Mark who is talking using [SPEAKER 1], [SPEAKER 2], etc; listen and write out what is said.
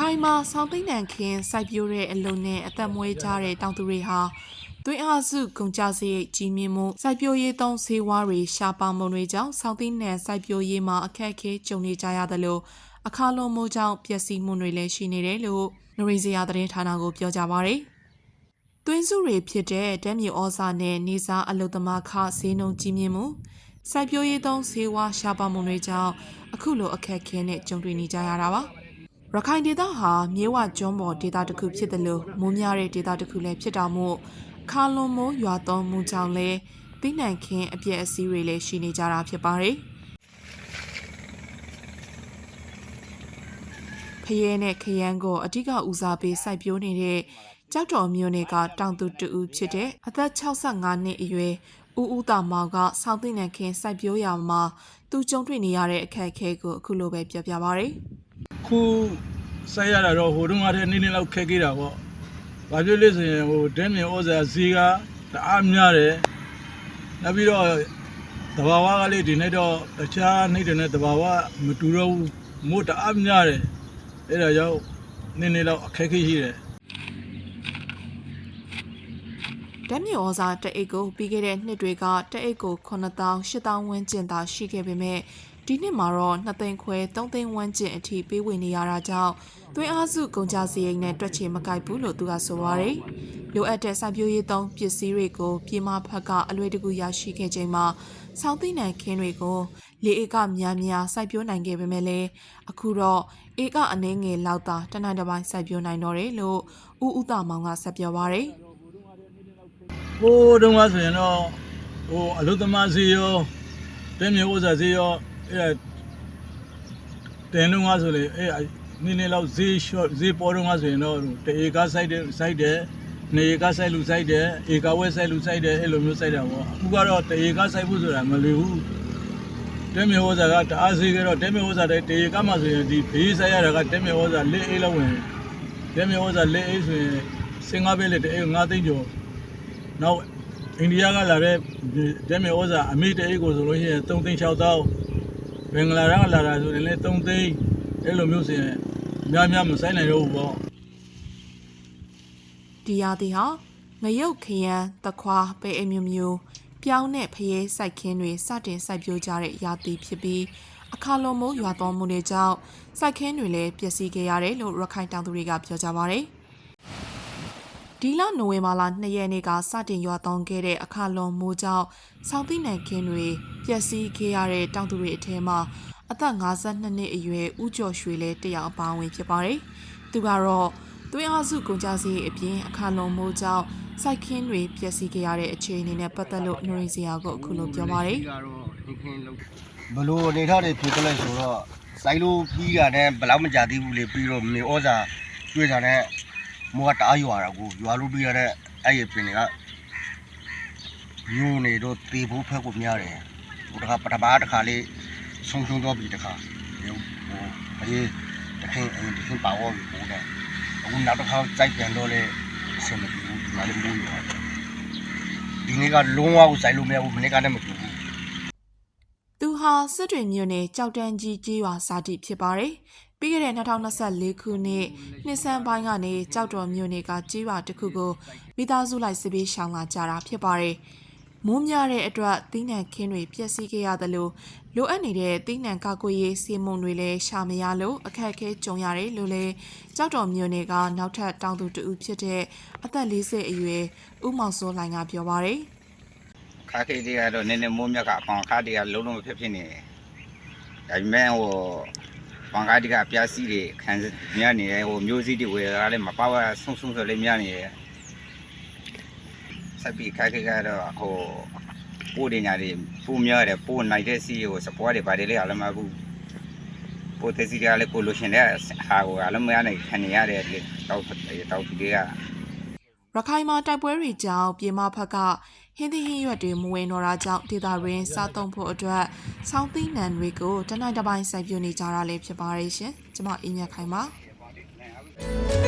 [SPEAKER 1] ခိုင်မှာဆောင်းသိန်းနံခင်းစိုက်ပျိုးတဲ့အလုံနဲ့အသက်မွေးကြတဲ့တောင်သူတွေဟာသွေးအားစုကုန်ကြစရိတ်ကြီးမြင့်မှုစိုက်ပျိုးရေးသုံးဆေးဝါးတွေရှားပါမှုတွေကြောင့်ဆောင်းသိန်းနံစိုက်ပျိုးရေးမှာအခက်အခဲကြုံနေကြရတယ်လို့အခါလွန်မှုကြောင့်ပျက်စီးမှုတွေလည်းရှိနေတယ်လို့နရီစရာသတင်းဌာနကိုပြောကြပါရယ်သွင်းစုတွေဖြစ်တဲ့ဓာတ်မြေဩဇာနဲ့နေစားအလုသမားခဈေးနှုန်းကြီးမြင့်မှုစိုက်ပျိုးရေးသုံးဆေးဝါးရှားပါမှုတွေကြောင့်အခုလိုအခက်အခဲနဲ့ကြုံတွေ့နေကြရတာပါ ရခိုင်ဒေသဟာမြေဝကျွန်းပေါ်ဒေသတစ်ခုဖြစ်တယ်လို့မိုးများတဲ့ဒေသတစ်ခုလည်းဖြစ်တာမို့ခါလွန်မိုးရွာသွန်းမှုကြောင့်လည်းသိနှံခင်းအပြည့်အစည်းတွေလည်းရှိနေကြတာဖြစ်ပါတယ်။ဖရဲနဲ့ခရမ်းကိုအဓိကဦးစားပေးစိုက်ပျိုးနေတဲ့ကြောက်တော်မျိုးနယ်ကတောင်သူတူဦးဖြစ်တဲ့အသက်65နှစ်အရွယ်ဦးဦးတာမောင်ကဆောင်းသိနှံခင်းစိုက်ပျိုးရာမှာသူကြုံတွေ့နေရတဲ့အခက်အခဲကိုအခုလိုပဲပြောပြပါရစေ။
[SPEAKER 2] ခုဆက်ရတာတော့ဟိုတုန်းကတည်းကနည်းနည်းလောက်ခက်ခဲ့တာပေါ့။ဘာဖြစ်လဲဆိုရင်ဟိုဒဲမြေဩဇာဈေးကတအားများတယ်။နောက်ပြီးတော့တဘာဝကလေးဒီနေ့တော့တခြားနေ့တွေနဲ့တဘာဝမတူတော့ဘူး။မို့တအားများတယ်။အဲ့ဒါကြောင့်နည်းနည်းလောက်အခက်အခဲရှိတယ်
[SPEAKER 1] ဓာတ်မြေဩဇာတအိတ်ကိုပြီးခဲ့တဲ့နှစ်တွေကတအိတ်ကို9000 8000ဝန်းကျင်သာရှိခဲ့ပေမဲ့ ဒီနှစ်မှာတော့2သိန်းခွဲ3သိန်းဝန်းကျင်အထိပေးဝင်နေရတာကြောင့်သွင်းအားစုကုန်ကြစရိတ်နဲ့တွက်ချေမကိုက်ဘူးလို့သူကဆိုပါတယ်။လိုအပ်တဲ့စိုက်ပျိုးရေးသုံးပစ္စည်းတွေကိုပြည်မဖက်ကအလွယ်တကူရရှိခဲ့ချိန်မှာဆောင်းသိန်းနံခင်းတွေကိုလေဧကများများစိုက်ပျိုးနိုင်ခဲ့ပေမဲ့လည်းအခုတော့ဧကအနေငယ်လောက်သာတနင်္လာပိုင်းစိုက်ပျိုးနိုင်တော့တယ်လို့ဦးဦးတာမောင်ကဆက်ပြောပါတယ်။။
[SPEAKER 2] ဟိုတုန်းကဆိုရင်တော့ဟိုအလုသမားဈေးရောဒဲမြေဩဇာဈေးရော အဲ့ဒါတင်တုန်းကဆိုလေအဲ့ဒါနည်းနည်းလောက်ဈေး short ဈေးပေါ်တုန်းကဆိုရင်တော့တဧကစိုက်တယ်စိုက်တယ်နေဧကစိုက်လူစိုက်တယ်ဧကဝက်စိုက်လူစိုက်တယ်အဲ့လိုမျိုးစိုက်တာပေါ့အခုကတော့တဧကစိုက်ဖို့ဆိုတာမလွယ်ဘူးတဲမြေဩဇာကတအားစေးကြတော့တဲမြေဩဇာတဲ့တဧကမှဆိုရင်ဒီဘေးစိုက်ရတာကတဲမြေဩဇာလက်အေးလောက်ဝင်တဲမြေဩဇာလက်အေးဆိုရင်စင်ကားပဲလေတဧ9သိန်းကျော်နောက်အိန္ဒိယကလာတဲ့တဲမြေဩဇာအမေတဧကိုဆိုလို့ရှိရင်3သိန်း6သောင်း ဘင်္ဂလားကလာတာဆိုရင်လည်း3သိန်းအဲ့လိုမျိုးဆိုရင်များများမစိုက်နိုင်တော့ဘူးပေါ့
[SPEAKER 1] ဒီရာသီဟာငရုတ်ခရမ်းတခွာပဲအမျိုးမျိုးပြောင်းတဲ့ဖျဲစိုက်ခင်းတွေစတင်စိုက်ပျိုးကြတဲ့ရာသီဖြစ်ပြီးအခါလွန်မိုးရွာသွန်းမှုတွေကြောင့်စိုက်ခင်းတွေလည်းပျက်စီးခဲ့ရတယ်လို့ရခိုင်တောင်သူတွေကပြောကြပါတယ် ဒီလနိုဝင်ဘာလ2ရက်နေ့ကစတင်ရွာသွန်းခဲ့တဲ့အခါလွန်မိုးကြောင့်ဆောင်းသိနံခင်းတွေပျက်စီးခဲ့ရတဲ့တောင်သူတွေအထက်မှာအသက်52နှစ်အရွယ်ဦးကျော်ရွှေလည်းတယောက်အပါအဝင်ဖြစ်ပါတယ်သူကတော့သွေးအားစုကုန်ကြစည်အပြင်အခါလွန်မိုးကြောင့်စိုက်ခင်းတွေပျက်စီးခဲ့ရတဲ့အခြေအနေနဲ့ပတ်သက်လို့နရီစရာကိုအခုလိုပြောပါတယ်
[SPEAKER 3] ဘလို့အနေထားတွေဖြစ်တယ်လဲဆိုတော့စိုက်လို့ပြီးတာနဲ့ဘယ်လောက်မကြသေးဘူးလေပြီးတော့မြေဩဇာကျွေးတာနဲ့ မောကတအားရွာတာကိုရွာလို့ပြီးရတဲ့အဲ့ဒီပင်တွေကမျိုးနေတော့တေဖို့ဖက်ကိုများတယ်ဟိုတခါပထမတစ်ခါလေးဆုံးရှုံးတော့ပြီတစ်ခါဟိုအေးတခင်အင်းတခင်ပါဝေါ်ပြီးပို့တယ်အခုနောက်တစ်ခါစိုက်ပြန်တော့လေအဆင်မပြေဘူးဒီမှာလည်းမိုးရွာတယ်ဒီနေ့ကလုံးဝကိုစိုက်လို့မရဘူးမနေ့ကလည်းမတူဘူး
[SPEAKER 1] သူ ဟာစစ်တွေမြို့နယ်ကြောက်တန်းကြီးကြီးရွာစာတိဖြစ်ပါတယ်။ပြီးခဲ့တဲ့2024ခုနှစ်နှစ်ဆန်းပိုင်းကနေကြောက်တော်မြို့နယ်ကကြီးရွာတစ်ခုကိုမိသားစုလိုက်စစ်ပေးရှောင်လာကြတာဖြစ်ပါတယ်။မိုးများတဲ့အတွက်သီးနှံခင်းတွေပျက်စီးခဲ့ရတယ်လို့လိုအပ်နေတဲ့သီးနှံကာကွယ်ရေးစီမုံတွေလည်းရှာမရလို့အခက်အခဲကြုံရတယ်လို့လည်းကြောက်တော်မြို့နယ်ကနောက်ထပ်တောင်သူတဦးဖြစ်တဲ့အသက်40အရွယ်ဦးမောင်စိုးလှိုင်ကပြောပါတယ်။
[SPEAKER 4] ခါခေးတွေကတော့နည်းနည်းမိုးမြတ်ကအဖောင်ခါတွေကလုံးလုံးမဖြစ်ဖြစ်နေတယ်။ဒါပေမဲ့ဟိုဖောင်ခါတွေကအပြားစီးတွေခံမြနေတယ်ဟိုမျိုးစည်းတွေဝယ်တာလည်းမပါဝါဆုံဆုံဆိုလည်းမြနေတယ်။ဆက်ပြီးခါခေးကတော့ဟိုပို့တင်ညာတွေပို့များတယ်ပို့နိုင်တဲ့စီးကိုစပွားတွေပါတယ်လေအလည်းမဘူးပို့တဲ့စီးကလည်းကိုလိုရှင်တဲ့ဟာကိုအလည်းမရနိုင်ခံနေရတယ်လေတောက်တောက်တွေက
[SPEAKER 1] ရခိုင်မှာတိုက်ပွဲတွေကြောင့်ပြည်မဖက်ကဟင်းသီးဟင်းရွက်တွေမဝင်တော့တာကြောင့်ဒေသရင်းစားသုံးဖို့အတွက်ဆောင်းသီးနှံတွေကိုတနိုင်တစ်ပိုင်းစိုက်ပျိုးနေကြတာလည်းဖြစ်ပါရဲ့ရှင်။ကျွန်မအင်းမြတ်ခိုင်ပါ။